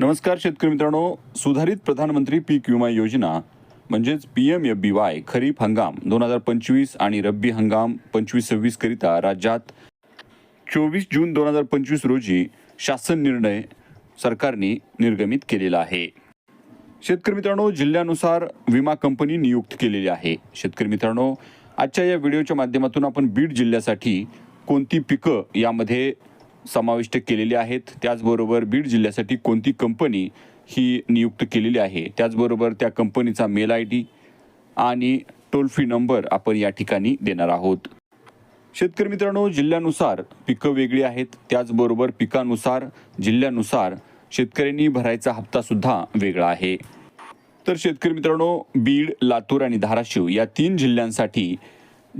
नमस्कार शेतकरी मित्रांनो. सुधारित प्रधानमंत्री पीक विमा योजना म्हणजेच P M F B Y खरीप हंगाम दोन हजार पंचवीस आणि रब्बी हंगाम पंचवीस सव्वीस करिता राज्यात चोवीस जून दोन हजार पंचवीस रोजी शासन निर्णय सरकारने निर्गमित केलेला आहे. शेतकरी मित्रांनो जिल्ह्यानुसार विमा कंपनी नियुक्त केलेली आहे. शेतकरी मित्रांनो आजच्या या व्हिडिओच्या माध्यमातून आपण बीड जिल्ह्यासाठी कोणती पिकं यामध्ये समाविष्ट केलेले आहेत. त्याचबरोबर बीड जिल्ह्यासाठी कोणती कंपनी ही नियुक्त केलेली आहे? त्याचबरोबर त्या कंपनीचा मेल आय डी आणि टोल फ्री नंबर आपण या ठिकाणी देणार आहोत. शेतकरी मित्रांनो जिल्ह्यानुसार पिकं वेगळी आहेत. त्याचबरोबर पिकानुसार जिल्ह्यानुसार शेतकऱ्यांनी भरायचा हप्तासुद्धा वेगळा आहे. तर शेतकरी मित्रांनो बीड लातूर आणि धाराशिव या तीन जिल्ह्यांसाठी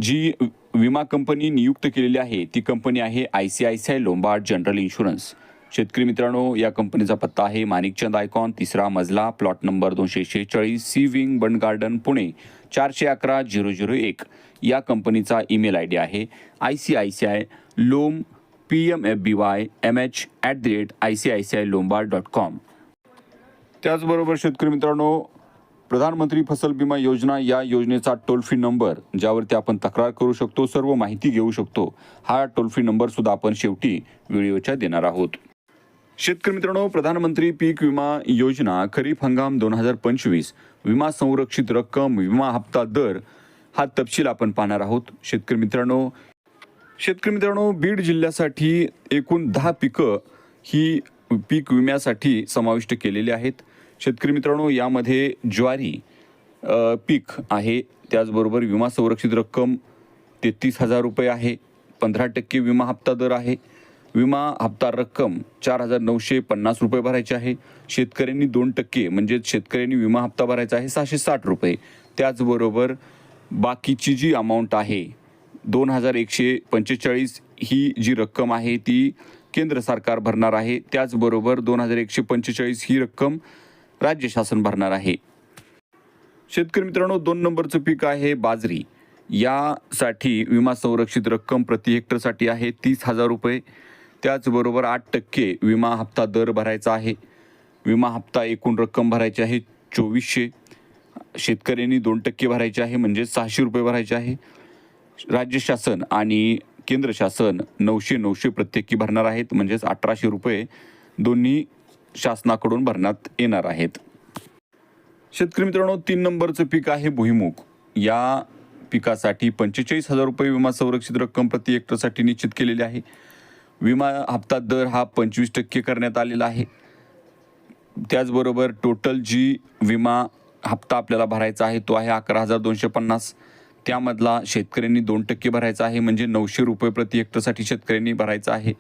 जी विमा कंपनी नियुक्त केलेली आहे. ती कंपनी आहे I C I C I Lombard General Insurance. शेतकरी मित्रांनो या कंपनीचा पत्ता आहे माणिकचंद आयकॉन तिसरा मजला प्लॉट नंबर दोनशे शेहेचाळीस C wing Bund Garden Pune चारशे अकरा झिरो झिरो एक. या कंपनीचा ईमेल आय डी आहे. I C I C I loam P M F B Y M H at the rate I C I C I Lombard dot com. त्याचबरोबर शेतकरी मित्रांनो प्रधानमंत्री फसल विमा योजना या योजनेचा टोल फ्री नंबर ज्यावरती आपण तक्रार करू शकतो सर्व माहिती घेऊ शकतो हा टोल फ्री नंबर सुद्धा आपण शेवटी व्हिडिओच्या देणार आहोत. शेतकरी मित्रांनो प्रधानमंत्री पीक विमा योजना खरीप हंगाम दोन हजार पंचवीस विमा संरक्षित रक्कम विमा हप्ता दर हा तपशील आपण पाहणार आहोत. शेतकरी मित्रांनो शेतकरी मित्रांनो बीड जिल्ह्यासाठी एकूण दहा पिकं ही पीक विम्यासाठी समाविष्ट केलेली आहेत. शेतकरी मित्रांनो यामध्ये ज्वारी पीक आहे. त्याचबरोबर विमा संरक्षित रक्कम तेहतीस हजार रुपये आहे. पंधरा टक्के विमा हप्ता दर आहे. विमा हप्ता रक्कम चार हजार नऊशे पन्नास रुपये भरायचे आहे. शेतकऱ्यांनी दोन टक्के म्हणजेच शेतकऱ्यांनी विमा हप्ता भरायचा आहे सहाशे साठ रुपये. त्याचबरोबर बाकीची जी अमाऊंट आहे दोन हजार एकशे पंचेचाळीस ही जी रक्कम आहे ती केंद्र सरकार भरणार आहे. त्याचबरोबर दोन हजार एकशे पंचेचाळीस ही रक्कम राज्य शासन भरणार आहे. शेतकरी मित्रांनो दोन नंबरचं पीक आहे बाजरी. यासाठी विमा संरक्षित रक्कम प्रति हेक्टरसाठी आहे तीस हजार रुपये. त्याचबरोबर आठ टक्के विमा हप्ता दर भरायचा आहे. विमा हप्ता एकूण रक्कम भरायची आहे चोवीसशे. शेतकऱ्यांनी दोन टक्के भरायचे आहे म्हणजे सहाशे रुपये भरायचे आहे. राज्य शासन आणि केंद्र शासन नऊशे नऊशे प्रत्येकी भरणार आहेत म्हणजेच अठराशे रुपये. दोन्ही शासनाकडून भरण्यात येणार आहेत. शेतकरी मित्रांनो तीन नंबरचं पीक आहे भुईमुग. या पिकासाठी पंचेचाळीस हजार रुपये विमा संरक्षित रक्कम प्रति हेक्टरसाठी निश्चित केलेली आहे. विमा हप्ता दर हा पंचवीस टक्के करण्यात आलेला आहे. त्याचबरोबर टोटल जी विमा हप्ता आपल्याला भरायचा आहे तो आहे अकरा हजार दोनशे पन्नास. त्यामधला शेतकऱ्यांनी दोन टक्के भरायचा आहे म्हणजे नऊशे रुपये प्रति हेक्टरसाठी शेतकऱ्यांनी भरायचा आहे.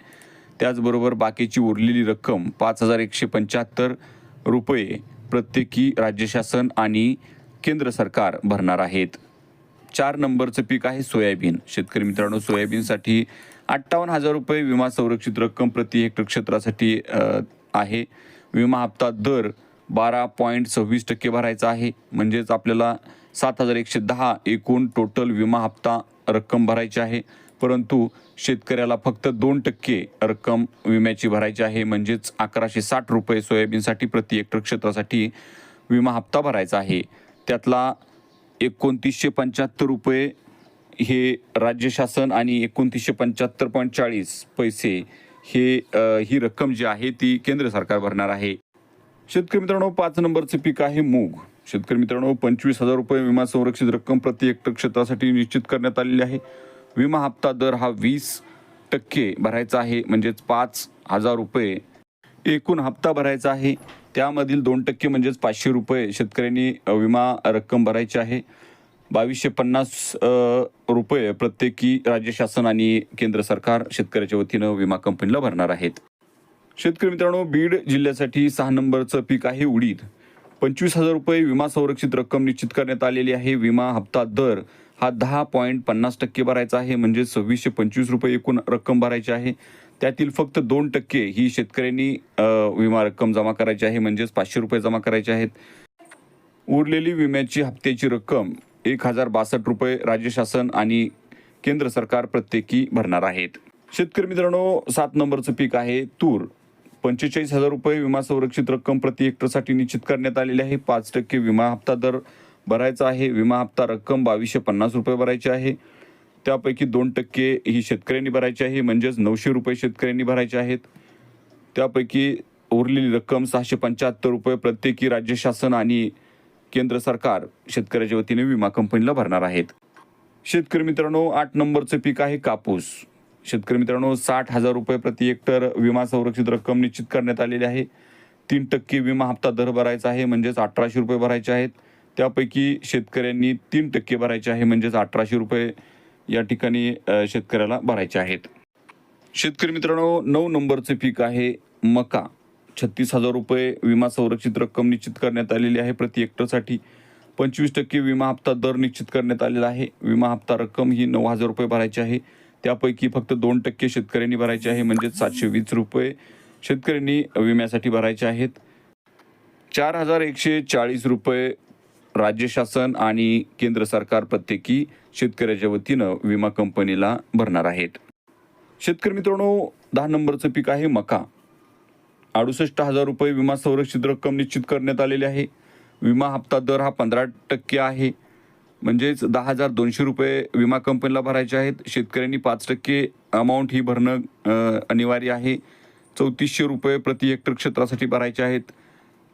त्याचबरोबर बाकीची उरलेली रक्कम पाच हजार एकशे पंच्याहत्तर रुपये प्रत्येकी राज्य शासन आणि केंद्र सरकार भरणार आहेत. चार नंबरचं पीक आहे सोयाबीन. शेतकरी मित्रांनो सोयाबीनसाठी अठ्ठावन्न हजार रुपये विमा संरक्षित रक्कम प्रति हेक्टर क्षेत्रासाठी आहे. विमा हप्ता दर बारा पॉईंट सव्वीस टक्के भरायचा आहे. म्हणजेच आपल्याला सात हजार एकशे दहा एकूण टोटल विमा हप्ता रक्कम भरायची आहे. परंतु शेतकऱ्याला फक्त दोन टक्के रक्कम विम्याची भरायची आहे. म्हणजेच अकराशे साठ रुपये सोयाबीनसाठी प्रति हेक्टर क्षेत्रासाठी विमा हप्ता भरायचा आहे. त्यातला एकोणतीसशे पंच्याहत्तर रुपये हे राज्य शासन आणि एकोणतीसशे पंच्याहत्तर पॉईंट चाळीस पैसे हे ही रक्कम जी आहे ती केंद्र सरकार भरणार आहे. शेतकरी मित्रांनो पाच नंबरचे पीक आहे मूग. शेतकरी मित्रांनो पंचवीस हजार रुपये विमा संरक्षित रक्कम प्रति हेक्टर क्षेत्रासाठी निश्चित करण्यात आलेली आहे. विमा हप्ता दर हा वीस टक्के भरायचा आहे म्हणजेच पाच हजार रुपये. एकूण हप्ता भरायचा आहे त्यामधील दोन टक्के म्हणजेच पाचशे रुपये शेतकऱ्यांनी विमा रक्कम भरायची आहे. बावीसशे पन्नास रुपये प्रत्येकी राज्य शासन आणि केंद्र सरकार शेतकऱ्याच्या वतीनं विमा कंपनीला भरणार आहेत. शेतकरी मित्रांनो बीड जिल्ह्यासाठी सहा नंबरचं पीक आहे उडीद. पंचवीस हजार रुपये विमा संरक्षित रक्कम निश्चित करण्यात आलेली आहे. विमा हप्ता दर हा दहा पॉईंट पन्नास टक्के भरायचा आहे म्हणजे सव्वीसशे पंचवीस रुपये एकूण रक्कम भरायची आहे. त्यातील फक्त दोन टक्के ही शेतकऱ्यांनी विमा रक्कम जमा करायची आहे म्हणजेच पाचशे रुपये जमा करायचे आहेत. उरलेली विम्याची हप्त्याची रक्कम एक हजार बासष्ट रुपये राज्य शासन आणि केंद्र सरकार प्रत्येकी भरणार आहेत. शेतकरी मित्रांनो सात नंबरचं पीक आहे तूर. पंचेचाळीस हजार रुपये विमा संरक्षित रक्कम प्रति हेक्टरसाठी निश्चित करण्यात आलेली आहे. पाच टक्के विमा हप्ता दर भरायचा आहे. विमा हप्ता रक्कम बावीसशे पन्नास रुपये भरायची आहे. त्यापैकी दोन टक्के ही शेतकऱ्यांनी भरायची आहे. म्हणजेच नऊशे रुपये शेतकऱ्यांनी भरायचे आहेत. त्यापैकी उरलेली रक्कम सहाशे पंच्याहत्तर रुपये प्रत्येकी राज्य शासन आणि केंद्र सरकार शेतकऱ्याच्या वतीने विमा कंपनीला भरणार आहेत. शेतकरी मित्रांनो आठ नंबरचं पीक आहे कापूस. शेतकरी मित्रांनो साठ हजार रुपये प्रति हेक्टर विमा संरक्षित रक्कम निश्चित करण्यात आलेली आहे. तीन टक्के विमा हप्ता दर भरायचा आहे. म्हणजेच अठराशे रुपये भरायचे आहेत. त्यापैकी शेतकऱ्यांनी तीन टक्के भरायचे आहे म्हणजेच अठराशे रुपये या ठिकाणी शेतकऱ्याला भरायचे आहेत. शेतकरी मित्रांनो नऊ नंबरचे पीक आहे मका. छत्तीस हजार रुपये विमा संरक्षित रक्कम निश्चित करण्यात आलेली आहे प्रति हेक्टरसाठी. पंचवीस टक्के विमा हप्ता दर निश्चित करण्यात आलेला आहे. विमा हप्ता रक्कम ही नऊ हजार रुपये भरायची आहे. त्यापैकी फक्त दोन टक्के शेतकऱ्यांनी भरायचे आहे म्हणजेच सातशे वीस रुपये शेतकऱ्यांनी विम्यासाठी भरायचे आहेत. चार हजार एकशे चाळीस रुपये राज्य शासन आणि केंद्र सरकार प्रत्येकी शेतकऱ्याच्या वतीनं विमा कंपनीला भरणार आहेत. शेतकरी मित्रांनो दहा नंबरचं पीक आहे मका. अडुसष्ट हजार रुपये विमा संरक्षित रक्कम निश्चित करण्यात आलेली आहे. विमा हप्ता दर हा पंधरा टक्के आहे. म्हणजेच दहा हजार दोनशे रुपये विमा कंपनीला भरायचे आहेत. शेतकऱ्यांनी पाच टक्के अमाऊंट ही भरणं अनिवार्य आहे. चौतीसशे रुपये प्रति हेक्टर क्षेत्रासाठी भरायचे आहेत.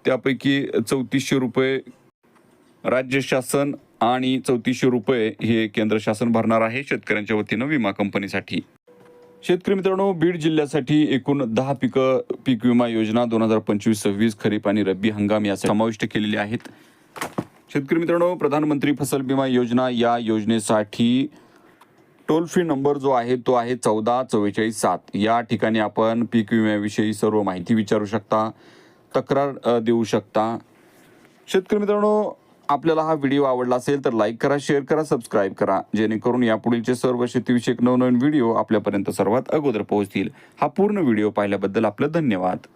त्यापैकी चौतीसशे रुपये राज्य शासन आणि चौतीसशे रुपये हे केंद्र शासन भरणार आहे शेतकऱ्यांच्या वतीनं विमा कंपनीसाठी. शेतकरी मित्रांनो बीड जिल्ह्यासाठी एकूण दहा पिकं पीक विमा योजना दोन हजार पंचवीस सव्वीस खरीप आणि रब्बी हंगाम या समाविष्ट केलेले आहेत. शेतकरी मित्रांनो प्रधानमंत्री फसल विमा योजना या योजनेसाठी टोल फ्री नंबर जो आहे तो आहे चौदा चव्वेचाळीस सात. या ठिकाणी आपण पीक विम्याविषयी सर्व माहिती विचारू शकता तक्रार देऊ शकता. शेतकरी मित्रांनो आपल्याला हा व्हिडिओ आवडला असेल तर लाईक करा शेअर करा सबस्क्राईब करा. जेणेकरून यापुढीलचे सर्व शेतीविषयक नवनवीन व्हिडिओ आपल्यापर्यंत सर्वात अगोदर पोहोचतील. हा पूर्ण व्हिडिओ पाहिल्याबद्दल आपलं धन्यवाद.